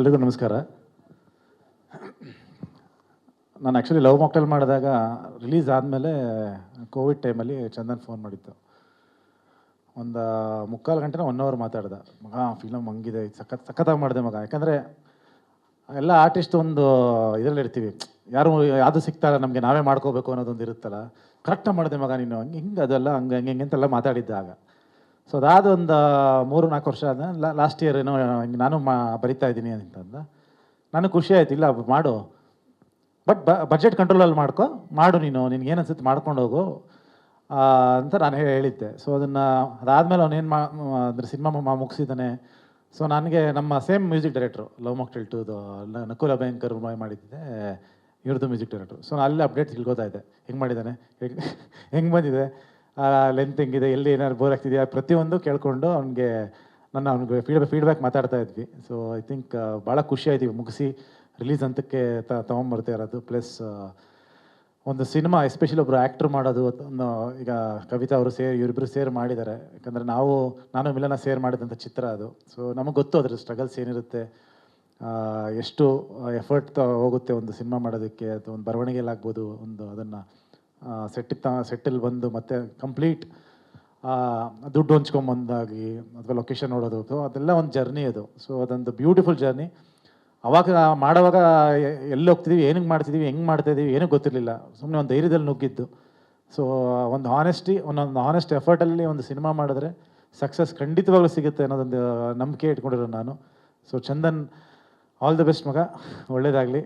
ಎಲ್ರಿಗೂ ನಮಸ್ಕಾರ. ನಾನು ಆ್ಯಕ್ಚುಲಿ ಲವ್ ಮಾಕ್ಟೆಲ್ ಮಾಡಿದಾಗ ರಿಲೀಸ್ ಆದಮೇಲೆ ಕೋವಿಡ್ ಟೈಮಲ್ಲಿ ಚಂದನ್ ಫೋನ್ ಮಾಡಿತ್ತು ಒಂದು ಮುಕ್ಕಾಲು ಗಂಟೆನ ಒನ್ ಅವರ್ ಮಾತಾಡ್ದೆ. ಮಗ ಫಿಲಮ್ ಹಂಗಿದೆ, ಸಖತ್, ಸಖತ್ತಾಗಿ ಮಾಡಿದೆ ಮಗ. ಯಾಕಂದರೆ ಎಲ್ಲ ಆರ್ಟಿಸ್ಟ್ ಒಂದು ಇದರಲ್ಲಿ ಇರ್ತೀವಿ. ಯಾರು ಯಾವುದು ಸಿಗ್ತಾರ ನಮಗೆ ನಾವೇ ಮಾಡ್ಕೋಬೇಕು ಅನ್ನೋದೊಂದು ಇರುತ್ತಲ್ಲ. ಕರೆಕ್ಟಾಗಿ ಮಾಡಿದೆ ಮಗ ನೀನು. ಹಂಗೆ, ಹಿಂಗೆ ಅದೆಲ್ಲ, ಹಂಗೆ ಹಂಗೆ, ಹಿಂಗೆ ಅಂತೆಲ್ಲ ಮಾತಾಡಿದ್ದ ಆಗ. ಸೊ ಅದಾದ ಒಂದು ಮೂರು ನಾಲ್ಕು ವರ್ಷ ಆದ ಲಾಸ್ಟ್ ಇಯರ್ ಏನೋ ನಾನು ಮಾ, ಬರಿತಾ ಇದ್ದೀನಿ ಅಂತಂದ. ನನಗೆ ಖುಷಿ ಆಯ್ತು, ಇಲ್ಲ ಮಾಡು. ಬಟ್ ಬಜೆಟ್ ಕಂಟ್ರೋಲಲ್ಲಿ ಮಾಡ್ಕೊ, ಮಾಡು ನೀನು, ನಿನ್ಗೆ ಏನು ಅನ್ಸುತ್ತೆ ಮಾಡ್ಕೊಂಡು ಹೋಗು. ಅಂತ ನಾನು ಹೇಳಿದ್ದೆ. ಸೊ ಅದನ್ನು, ಅದಾದಮೇಲೆ ಅವನೇನು ಮಾ, ಅಂದರೆ ಸಿನಿಮಾ ಮುಗಿಸಿದ್ದಾನೆ. ಸೊ ನನಗೆ ನಮ್ಮ same music director love mocktail ಟುದು ನಕುಲ ಭಯಂಕರ್ ಮಾಡಿದ್ದೆ ಇವ್ರದ್ದು ಮ್ಯೂಸಿಕ್ ಡೈರೆಕ್ಟ್ರು ಸೊ ಅಲ್ಲಿ ಅಪ್ಡೇಟ್ ತಿಳ್ಕೊತಾ ಇದ್ದೆ. ಹೆಂಗೆ ಮಾಡಿದ್ದಾನೆ? ಹೆಂಗೆ ಬಂದಿದೆ? ಲೆಂತ್ ಹೆಂಗಿದೆ, ಎಲ್ಲಿ ಏನಾದ್ರು ಬೋರ್ ಆಗ್ತಿದೆಯಾ ಪ್ರತಿಯೊಂದು ಕೇಳಿಕೊಂಡು ಅವ್ನಿಗೆ ನನ್ನ ಅವ್ನಿಗೆ ಫೀಡ್ಬ್ಯಾಕ್ ಫೀಡ್ಬ್ಯಾಕ್ ಮಾತಾಡ್ತಾ ಇದ್ವಿ. ಸೊ ಐ ಥಿಂಕ್ ಭಾಳ ಖುಷಿ ಆಯ್ತೀವಿ ಮುಗಿಸಿ ರಿಲೀಸ್ ಹಂತಕ್ಕೆ ತೊಗೊಂಬರ್ತಾ ಇರೋದು. ಪ್ಲಸ್ ಒಂದು ಸಿನಿಮಾ ಎಸ್ಪೆಷಲಿ ಒಬ್ಬರು ಆ್ಯಕ್ಟ್ರ್ ಮಾಡೋದು ಈಗ ಕವಿತಾ ಅವರು ಸೇರಿ ಇವರಿಬ್ಬರು ಸೇರ್ ಮಾಡಿದ್ದಾರೆ. ಯಾಕಂದರೆ ನಾವು, ನಾನು ಮಿಲನ ಸೇರ್ ಮಾಡಿದಂಥ ಚಿತ್ರ ಅದು. ಸೊ ನಮಗೆ ಗೊತ್ತು ಅದ್ರ ಸ್ಟ್ರಗಲ್ಸ್ ಏನಿರುತ್ತೆ ಎಷ್ಟು ಎಫರ್ಟ್ ಹೋಗುತ್ತೆ ಒಂದು ಸಿನಿಮಾ ಮಾಡೋದಕ್ಕೆ, ಅಥವಾ ಒಂದು ಬರವಣಿಗೆಯಲ್ಲಾಗ್ಬೋದು ಒಂದು ಅದನ್ನು ತ, ಸೆಟ್ಟಲ್ಲಿ ಬಂದು ಮತ್ತೆ ಕಂಪ್ಲೀಟ್ ದುಡ್ಡು ಹೊಂಚ್ಕೊಂಬಂದಾಗಿ ಅಥವಾ ಲೊಕೇಶನ್ ನೋಡೋದು ಅದೆಲ್ಲ ಒಂದು ಜರ್ನಿ ಅದು. ಸೊ ಅದೊಂದು ಬ್ಯೂಟಿಫುಲ್ ಜರ್ನಿ ಅವಾಗ ಮಾಡೋವಾಗ ಎಲ್ಲಿ ಹೋಗ್ತಿದ್ದೀವಿ ಏನಕ್ಕೆ ಮಾಡ್ತಿದ್ದೀವಿ ಹೆಂಗೆ ಮಾಡ್ತಾಯಿದ್ದೀವಿ ಏನೂ ಗೊತ್ತಿರಲಿಲ್ಲ. ಸುಮ್ಮನೆ ಒಂದು ಧೈರ್ಯದಲ್ಲಿ ನುಗ್ಗಿದ್ದು. ಸೊ ಒಂದು ಆನೆಸ್ಟಿ ಒಂದೊಂದು ಆನೆಸ್ಟ್ ಎಫರ್ಟಲ್ಲಿ ಒಂದು ಸಿನಿಮಾ ಮಾಡಿದ್ರೆ ಸಕ್ಸಸ್ ಖಂಡಿತವಾಗ್ಲೂ ಸಿಗುತ್ತೆ ಅನ್ನೋದೊಂದು ನಂಬಿಕೆ ಇಟ್ಕೊಂಡಿರೋ ನಾನು. So Chandan all the best ಮಗ. ಒಳ್ಳೇದಾಗಲಿ.